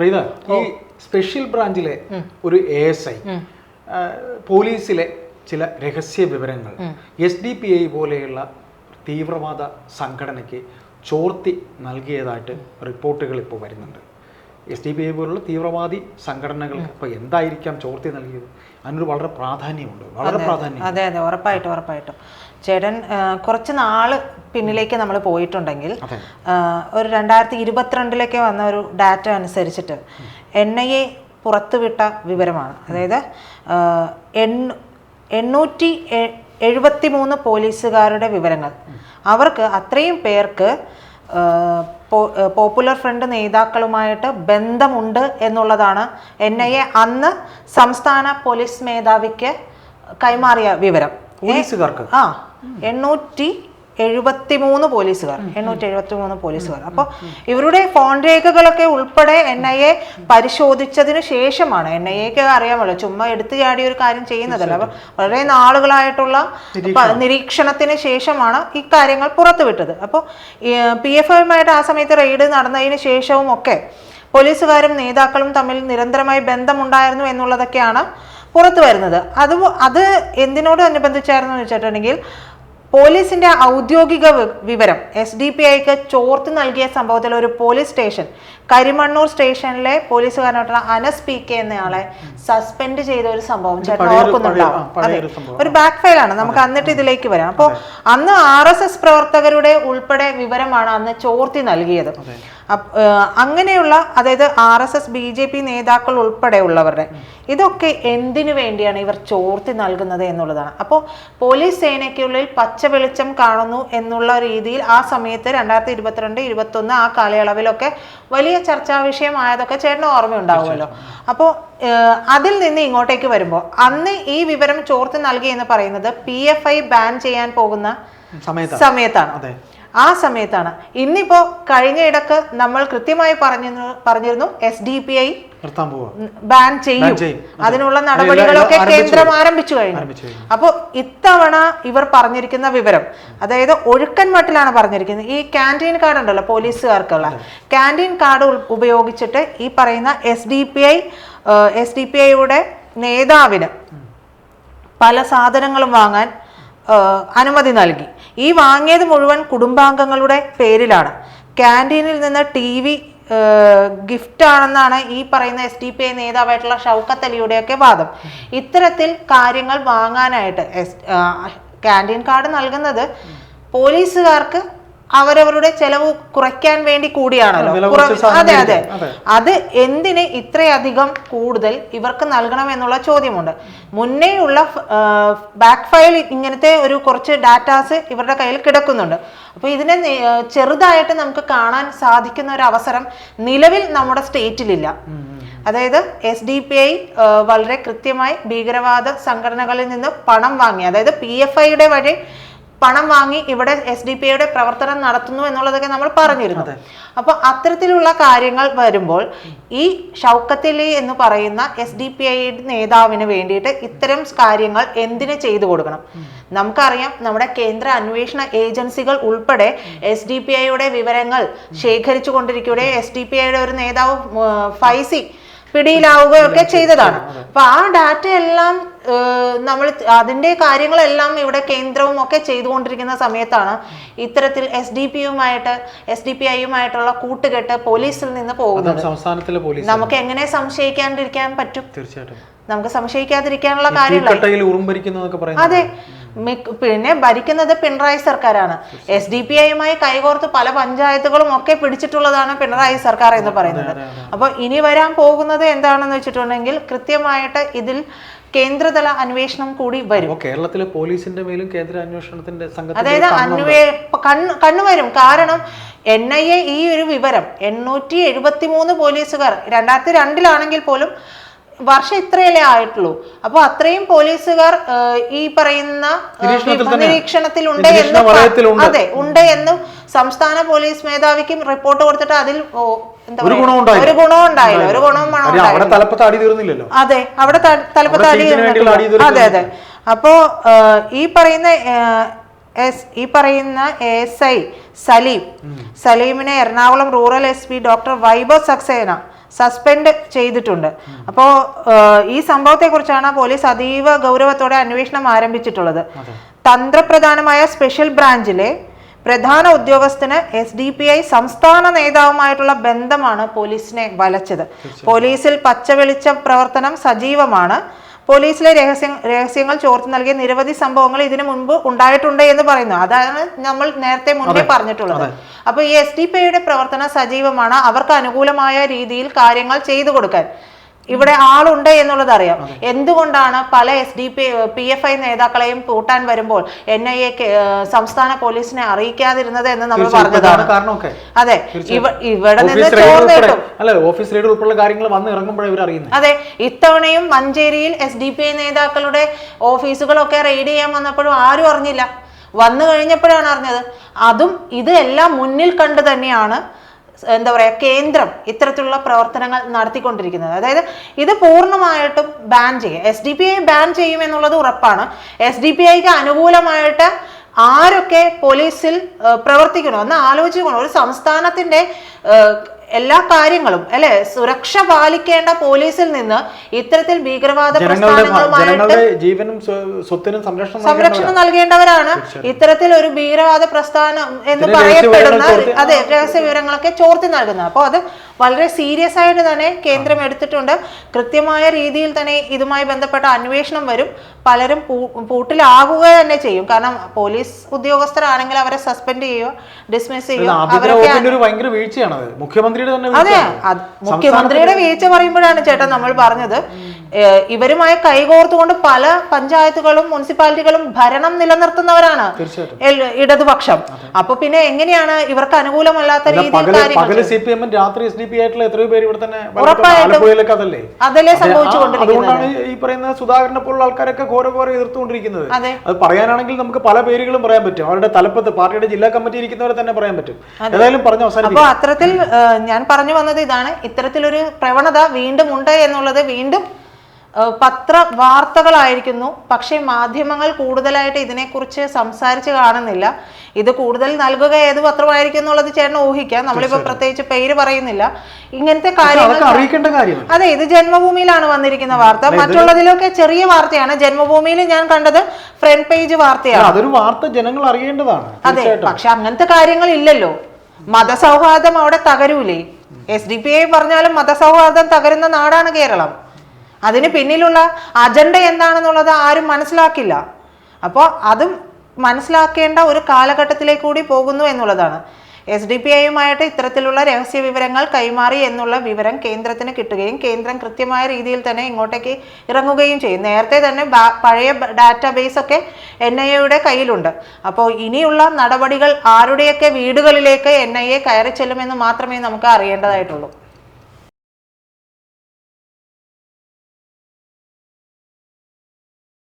പ്രീത ഈ സ്പെഷ്യൽ ബ്രാഞ്ചിലെ ഒരു A S I പോലീസിലെ ചില രഹസ്യ വിവരങ്ങൾ. എസ് ഡി പി ഐ പോലെയുള്ള തീവ്രവാദ സംഘടനയ്ക്ക് ചോർത്തി നൽകിയതായിട്ട് റിപ്പോർട്ടുകൾ ഇപ്പോൾ വരുന്നുണ്ട്. എസ് ഡി പി ഐ പോലുള്ള തീവ്രവാദി സംഘടനകൾക്ക് ഇപ്പോൾ എന്തായിരിക്കാം ചോർത്തി നൽകിയത്? അതിനൊരു വളരെ പ്രാധാന്യമുണ്ട് വളരെ പ്രാധാന്യം അതെ അതെ ഉറപ്പായിട്ടും ഉറപ്പായിട്ടും. ചേടൻ കുറച്ച് നാൾ പിന്നിലേക്ക് നമ്മൾ പോയിട്ടുണ്ടെങ്കിൽ ഒരു രണ്ടായിരത്തി ഇരുപത്തിരണ്ടിലേക്ക് വന്ന ഒരു ഡാറ്റ അനുസരിച്ചിട്ട് എൻ ഐ എ പുറത്തുവിട്ട വിവരമാണ്. അതായത് എണ്ണൂറ്റി എഴുപത്തി മൂന്ന് പോലീസുകാരുടെ വിവരങ്ങൾ. അവർക്ക് അത്രയും പേർക്ക് പോപ്പുലർ ഫ്രണ്ട് നേതാക്കളുമായിട്ട് ബന്ധമുണ്ട് എന്നുള്ളതാണ് എൻ ഐ എ അന്ന് സംസ്ഥാന പോലീസ് മേധാവിക്ക് കൈമാറിയ വിവരം. ആ എണ്ണൂറ്റി എഴുപത്തി മൂന്ന് പോലീസുകാർ എണ്ണൂറ്റി എഴുപത്തി മൂന്ന് പോലീസുകാർ. അപ്പോൾ ഇവരുടെ ഫോൺ രേഖകളൊക്കെ ഉൾപ്പെടെ എൻ ഐ എ പരിശോധിച്ചതിന് ശേഷമാണ് എൻ ഐ എക്ക് അറിയാമല്ലോ ചുമ്മാ എടുത്തു ചാടിയ ഒരു കാര്യം ചെയ്യുന്നതല്ല. അപ്പോൾ വളരെ നാളുകളായിട്ടുള്ള നിരീക്ഷണത്തിന് ശേഷമാണ് ഈ കാര്യങ്ങൾ പുറത്തുവിട്ടത്. അപ്പോൾ പി എഫ് ഐയുമായിട്ട് ആ സമയത്ത് റെയ്ഡ് നടന്നതിന് ശേഷവും ഒക്കെ പോലീസുകാരും നേതാക്കളും തമ്മിൽ നിരന്തരമായി ബന്ധമുണ്ടായിരുന്നു എന്നുള്ളതൊക്കെയാണ് പുറത്തു വരുന്നത് അത് അത് എന്തിനോട് അനുബന്ധിച്ചായിരുന്നു എന്ന് വെച്ചിട്ടുണ്ടെങ്കിൽ പോലീസിന്റെ ഔദ്യോഗിക വിവരം എസ് ഡി പി ഐക്ക് ചോർത്ത് നൽകിയ സംഭവത്തിൽ ഒരു പോലീസ് സ്റ്റേഷൻ കരിമണ്ണൂർ സ്റ്റേഷനിലെ പോലീസുകാരനായിട്ടുള്ള അനസ് പി കെ എന്നയാളെ സസ്പെൻഡ് ചെയ്ത ഒരു സംഭവം. ചേട്ടൻ ഓർക്കുന്നുണ്ടാവും അതെ. ഒരു ബാക്ക് ഫയൽ ആണ്. നമുക്ക് എന്നിട്ട് ഇതിലേക്ക് വരാം. അപ്പോൾ അന്ന് ആർ എസ് എസ് പ്രവർത്തകരുടെ ഉൾപ്പെടെ വിവരമാണ് അന്ന് ചോർത്തി നൽകിയത്. അങ്ങനെയുള്ള അതായത് R S S B J P നേതാക്കൾ ഉൾപ്പെടെ ഉള്ളവരുടെ ഇതൊക്കെ എന്തിനു വേണ്ടിയാണ് ഇവർ ചോർത്തി നൽകുന്നത് എന്നുള്ളതാണ്. അപ്പോൾ പോലീസ് സേനയ്ക്കുള്ളിൽ പച്ച വെളിച്ചം കാണുന്നു എന്നുള്ള രീതിയിൽ ആ സമയത്ത് രണ്ടായിരത്തി ഇരുപത്തിരണ്ട് ഇരുപത്തൊന്ന് ആ കാലയളവിലൊക്കെ വലിയ ചർച്ചാ വിഷയമായതൊക്കെ ചേട്ടന് ഓർമ്മയുണ്ടാവുമല്ലോ. അപ്പോൾ അതിൽ നിന്ന് ഇങ്ങോട്ടേക്ക് വരുമ്പോൾ അന്ന് ഈ വിവരം ചോർത്തി നൽകി എന്ന് പറയുന്നത് പി എഫ് ഐ ബാൻ ചെയ്യാൻ പോകുന്ന സമയത്താണ്. ആ സമയത്താണ്. ഇന്നിപ്പോ കഴിഞ്ഞ ഇടയ്ക്ക് നമ്മൾ കൃത്യമായി പറഞ്ഞിരുന്നു പറഞ്ഞിരുന്നു S D P I ban ചെയ്യും. അതിനുള്ള നടപടികളൊക്കെ കേന്ദ്രം ആരംഭിച്ചു കഴിഞ്ഞു. അപ്പൊ അപ്പോൾ ഇത്തവണ ഇവർ പറഞ്ഞിരിക്കുന്ന വിവരം അതായത് ഒഴുക്കൻ മട്ടിലാണ് പറഞ്ഞിരിക്കുന്നത്. ഈ ക്യാന്റീൻ കാർഡ് ഉണ്ടല്ലോ പോലീസുകാർക്കുള്ള. ക്യാന്റീൻ കാർഡ് ഉപയോഗിച്ചിട്ട് ഈ പറയുന്ന S D P I S D P ഐയുടെ നേതാവിന് പല സാധനങ്ങളും വാങ്ങാൻ അനുമതി നൽകി. ഈ വാങ്ങിയത് മുഴുവൻ കുടുംബാംഗങ്ങളുടെ പേരിലാണ്. ക്യാന്റീനിൽ നിന്ന് ടി വി ഗിഫ്റ്റ് ആണെന്നാണ് ഈ പറയുന്ന എസ് ഡി പി ഐ നേതാവായിട്ടുള്ള ഷൗക്കത്ത് അലിയുടെയൊക്കെ വാദം. ഇത്തരത്തിൽ കാര്യങ്ങൾ വാങ്ങാനായിട്ട് എസ് ക്യാന്റീൻ കാർഡ് നൽകുന്നത് പോലീസുകാർക്ക് അവരവരുടെ ചെലവ് കുറയ്ക്കാൻ വേണ്ടി കൂടിയാണല്ലോ. അതെ അതെ. അത്. എന്തിന് ഇത്രയധികം കൂടുതൽ ഇവർക്ക് നൽകണം എന്നുള്ള ചോദ്യമുണ്ട്. മുന്നേയുള്ള ബാക്ക് ഫയൽ ഇങ്ങനത്തെ ഒരു കുറച്ച് ഡാറ്റാസ് ഇവരുടെ കയ്യിൽ കിടക്കുന്നുണ്ട്. അപ്പൊ ഇതിനെ ചെറുതായിട്ട് നമുക്ക് കാണാൻ സാധിക്കുന്ന ഒരു അവസരം നിലവിൽ നമ്മുടെ സ്റ്റേറ്റിലില്ല. അതായത് എസ് ഡി പി ഐ വളരെ കൃത്യമായി ഭീകരവാദ സംഘടനകളിൽ നിന്ന് പണം വാങ്ങി അതായത് പി എഫ് ഐയുടെ വഴി പണം വാങ്ങി ഇവിടെ എസ് ഡി പി ഐയുടെ പ്രവർത്തനം നടത്തുന്നു എന്നുള്ളതൊക്കെ നമ്മൾ പറഞ്ഞിരുന്നു. അപ്പോൾ അത്തരത്തിലുള്ള കാര്യങ്ങൾ വരുമ്പോൾ ഈ ഷൗക്കത്തലി എന്ന് പറയുന്ന എസ് ഡി പി ഐ നേതാവിന് വേണ്ടിയിട്ട് ഇത്തരം കാര്യങ്ങൾ എന്തിനു ചെയ്തു കൊടുക്കണം? നമുക്കറിയാം നമ്മുടെ കേന്ദ്ര അന്വേഷണ ഏജൻസികൾ ഉൾപ്പെടെ എസ് ഡി പി ഐയുടെ വിവരങ്ങൾ ശേഖരിച്ചു കൊണ്ടിരിക്കുകയുടെ എസ് ഡി പി ഐയുടെ ഒരു നേതാവ് ഫൈസി പിടിയിലാവുകയൊക്കെ ചെയ്തതാണ്. അപ്പൊ ആ ഡാറ്റ എല്ലാം നമ്മൾ അതിന്റെ കാര്യങ്ങളെല്ലാം ഇവിടെ കേന്ദ്രവും ഒക്കെ ചെയ്തുകൊണ്ടിരിക്കുന്ന സമയത്താണ് ഇത്തരത്തിൽ എസ് ഡി പിയുമായിട്ട് എസ് ഡി പി ഐയുമായിട്ടുള്ള കൂട്ടുകെട്ട് പോലീസിൽ നിന്ന് പോകുന്നത്. സംസ്ഥാനത്തിലെ പോലീസ് നമുക്ക് എങ്ങനെ സംശയിക്കാണ്ടിരിക്കാൻ പറ്റും? തീർച്ചയായിട്ടും. നമുക്ക് സംശയിക്കാതിരിക്കാനുള്ള കാര്യങ്ങൾ അതെ. പിന്നെ ഭരിക്കുന്നത് പിണറായി സർക്കാരാണ്. എസ് ഡി പി ഐയുമായി കൈകോർത്ത് പല പഞ്ചായത്തുകളും ഒക്കെ പിടിച്ചിട്ടുള്ളതാണ് പിണറായി സർക്കാർ എന്ന് പറയുന്നത്. അപ്പോൾ ഇനി വരാൻ പോകുന്നത് എന്താണെന്ന് വെച്ചിട്ടുണ്ടെങ്കിൽ കൃത്യമായിട്ട് ഇതിൽ കേന്ദ്രതല അന്വേഷണം കൂടി വരും കേരളത്തിലെ പോലീസിന്റെ മേലും കേന്ദ്ര അന്വേഷണത്തിന്റെ അതായത് അന്വേ കണ്ണ് വരും കാരണം എൻ ഐ എ ഈ ഒരു വിവരം എണ്ണൂറ്റി എഴുപത്തി മൂന്ന് പോലീസുകാർ രണ്ടായിരത്തി രണ്ടിലാണെങ്കിൽ പോലും വർഷം ഇത്രയല്ലേ ആയിട്ടുള്ളൂ അപ്പൊ അത്രയും പോലീസുകാർ ഈ പറയുന്ന. നിരീക്ഷണത്തിലുണ്ട് എന്ന്. അതെ ഉണ്ട് എന്നും സംസ്ഥാന പോലീസ് മേധാവിക്കും റിപ്പോർട്ട് കൊടുത്തിട്ട് അതിൽ ഒരു ഗുണവും ഉണ്ടായില്ല. ഒരു ഗുണവും അവിടെ തലപ്പത്ത് അടി തീർന്നില്ലല്ലോ. അതെ അവിടെ തലപ്പത്ത് അടി. അതെ അതെ. അപ്പോ ഈ പറയുന്ന എസ് ഈ പറയുന്ന S I Saleem. സലീമിനെ Ernakulam rural S P doctor Vaibhav Saxena suspend ചെയ്തിട്ടുണ്ട്. അപ്പോൾ ഈ സംഭവത്തെക്കുറിച്ചാണ് പോലീസ് അതീവ ഗൗരവത്തോടെ അന്വേഷണം ആരംഭിച്ചിട്ടുള്ളത്. തന്ത്രപ്രധാനമായ സ്പെഷ്യൽ ബ്രാഞ്ചിലെ പ്രധാന ഉദ്യോഗസ്ഥന് എസ് ഡി പി ഐ സംസ്ഥാന നേതാവുമായിട്ടുള്ള ബന്ധമാണ് പോലീസിനെ വലച്ചത്. പോലീസിൽ പച്ചവെളിച്ച പ്രവർത്തനം സജീവമാണ്. പോലീസിലെ രഹസ്യ രഹസ്യങ്ങൾ ചോർത്തി നൽകിയ നിരവധി സംഭവങ്ങൾ ഇതിനു മുൻപ് ഉണ്ടായിട്ടുണ്ട് എന്ന് പറയുന്നു. അതാണ് നമ്മൾ നേരത്തെ മുന്നേ പറഞ്ഞിട്ടുള്ളത്. അപ്പൊ ഈ എസ് ഡി പി ഐയുടെ പ്രവർത്തനം സജീവമാണ്. അവർക്ക് അനുകൂലമായ രീതിയിൽ കാര്യങ്ങൾ ചെയ്തു കൊടുക്കാൻ. ഇവിടെ ആളുണ്ട് എന്നുള്ളത് അറിയാം. എന്തുകൊണ്ടാണ് പല S D P P F I നേതാക്കളെയും കൂട്ടാൻ വരുമ്പോൾ എൻ ഐ എ സംസ്ഥാന പോലീസിനെ അറിയിക്കാതിരുന്നത് എന്ന് നമ്മൾ പറഞ്ഞതാണ്. അതെ ഇവിടെ നിന്ന് ഓഫീസ് റെയ്ഡ് ചോർന്നിട്ടും ഓഫീസ് റെയ്ഡ് ഉൾപ്പെടെ കാര്യങ്ങൾ വന്ന് അതെ ഇത്തവണയും മഞ്ചേരിയിൽ എസ് ഡി പി ഐ നേതാക്കളുടെ ഓഫീസുകളൊക്കെ റെയ്ഡ് ചെയ്യാൻ വന്നപ്പോഴും ആരും അറിഞ്ഞില്ല. വന്നു കഴിഞ്ഞപ്പോഴാണ് അറിഞ്ഞത്. അതും ഇത് എല്ലാം മുന്നിൽ കണ്ട് തന്നെയാണ് എന്താ പറയുക കേന്ദ്രം ഇത്തരത്തിലുള്ള പ്രവർത്തനങ്ങൾ നടത്തിക്കൊണ്ടിരിക്കുന്നത്. അതായത് ഇത് പൂർണമായിട്ടും ബാൻ ചെയ്യും. S D P I ban ചെയ്യും എന്നുള്ളത് ഉറപ്പാണ്. എസ് ഡി പി ഐക്ക് അനുകൂലമായിട്ട് ആരൊക്കെ പോലീസിൽ പ്രവർത്തിക്കണോ എന്ന് ആലോചിക്കണം ഒരു സംസ്ഥാനത്തിന്റെ ഏഹ്, എല്ലാ കാര്യങ്ങളും അല്ലെ? സുരക്ഷ പാലിക്കേണ്ട പോലീസിൽ നിന്ന് ഇത്തരത്തിൽ ഭീകരവാദ പ്രസ്ഥാനങ്ങളുമായിട്ട് ജീവനും സ്വത്തിനും സംരക്ഷണം സംരക്ഷണം നൽകേണ്ടവരാണ്. ഇത്തരത്തിൽ ഒരു ഭീകരവാദ പ്രസ്ഥാനം എന്ന് പറയപ്പെടുന്ന അതെ രഹസ്യ വിവരങ്ങളൊക്കെ ചോർത്തി നൽകുന്നത് അപ്പോൾ അത് വളരെ സീരിയസ് ആയിട്ട് തന്നെ കേന്ദ്രം എടുത്തിട്ടുണ്ട്. കൃത്യമായ രീതിയിൽ തന്നെ ഇതുമായി ബന്ധപ്പെട്ട അന്വേഷണം വരും. പലരും പൂട്ടിലാകുക തന്നെ ചെയ്യും. കാരണം പോലീസ് ഉദ്യോഗസ്ഥരാണെങ്കിൽ അവരെ സസ്പെൻഡ് ചെയ്യുക ഡിസ്മിസ് ചെയ്യുക അതെ മുഖ്യമന്ത്രിയുടെ വീഴ്ച പറയുമ്പോഴാണ് ചേട്ടൻ നമ്മൾ പറഞ്ഞത്. ഇവരുമായി കൈകോർത്തുകൊണ്ട് പല പഞ്ചായത്തുകളും മുനിസിപ്പാലിറ്റികളും ഭരണം നിലനിർത്തുന്നവരാണ് ഇടതുപക്ഷം. അപ്പൊ പിന്നെ എങ്ങനെയാണ് ഇവർക്ക് അനുകൂലമല്ലാത്ത രീതിയിൽ രാത്രി എസ് ഡി പി ആയിട്ടുള്ള എത്രയോ പേര് ഇവിടെ തന്നെ. അതല്ലേ? സംഭവിച്ചുകൊണ്ടിരിക്കുന്നത്. അതുകൊണ്ടാണ് ഈ പറയുന്ന സുധാകരനെ പോലുള്ള ആൾക്കാരൊക്കെ ഘോര ഘോര എതിർത്തുകൊണ്ടിരിക്കുന്നത്. അതെ. പറയാനാണെങ്കിൽ നമുക്ക് പല പേരുകളും പറയാൻ പറ്റും. അവരുടെ തലപ്പത്ത് പാർട്ടിയുടെ ജില്ലാ കമ്മിറ്റി ഇരിക്കുന്നവരെ തന്നെ പറയാൻ പറ്റും. ഏതായാലും പറഞ്ഞു അവസാനം അപ്പൊ അത്തരത്തിൽ ഞാൻ പറഞ്ഞു വന്നത് ഇതാണ്. ഇത്തരത്തിലൊരു പ്രവണത വീണ്ടും ഉണ്ട് എന്നുള്ളത് വീണ്ടും പത്ര വാർത്തകളായിരിക്കുന്നു. പക്ഷേ മാധ്യമങ്ങൾ കൂടുതലായിട്ട് ഇതിനെക്കുറിച്ച് സംസാരിച്ച് കാണുന്നില്ല. ഇത് കൂടുതൽ നൽകുക ഏത് പത്രമായിരിക്കും എന്നുള്ളത് ചേട്ടൻ ഊഹിക്കാം. നമ്മളിപ്പോ പ്രത്യേകിച്ച് പേര് പറയുന്നില്ല. ഇങ്ങനത്തെ കാര്യങ്ങൾ അതെ ഇത് ജന്മഭൂമിയിലാണ് വന്നിരിക്കുന്ന വാർത്ത. മറ്റുള്ളതിലൊക്കെ ചെറിയ വാർത്തയാണ്. ജന്മഭൂമിയിൽ ഞാൻ കണ്ടത് ഫ്രണ്ട് പേജ് വാർത്തയാണ്. അതൊരു വാർത്ത ജനങ്ങൾ അറിയേണ്ടതാണ്. അതെ പക്ഷെ അങ്ങനത്തെ കാര്യങ്ങൾ ഇല്ലല്ലോ മതസൗഹാർദ്ദം അവിടെ തകരൂലേ. എസ് ഡി പി ഐ പറഞ്ഞാലും മതസൗഹാർദ്ദം തകരുന്ന നാടാണ് കേരളം. അതിന് പിന്നിലുള്ള അജണ്ട എന്താണെന്നുള്ളത് ആരും മനസ്സിലാക്കില്ല. അപ്പോൾ അതും മനസ്സിലാക്കേണ്ട ഒരു കാലഘട്ടത്തിലേക്ക് കൂടി പോകുന്നു എന്നുള്ളതാണ്. എസ് ഡി പി ഐയുമായിട്ട് ഇത്തരത്തിലുള്ള രഹസ്യ വിവരങ്ങൾ കൈമാറി എന്നുള്ള വിവരം കേന്ദ്രത്തിന് കിട്ടുകയും കേന്ദ്രം കൃത്യമായ രീതിയിൽ തന്നെ ഇങ്ങോട്ടേക്ക് ഇറങ്ങുകയും ചെയ്യും. നേരത്തെ തന്നെ പഴയ ഡാറ്റാബേസ് ഒക്കെ എൻ ഐ എയുടെ കയ്യിലുണ്ട്. അപ്പോൾ ഇനിയുള്ള നടപടികൾ ആരുടെയൊക്കെ വീടുകളിലേക്ക് എൻ ഐ എ കയറി ചെല്ലുമെന്ന് മാത്രമേ നമുക്ക് അറിയേണ്ടതായിട്ടുള്ളൂ.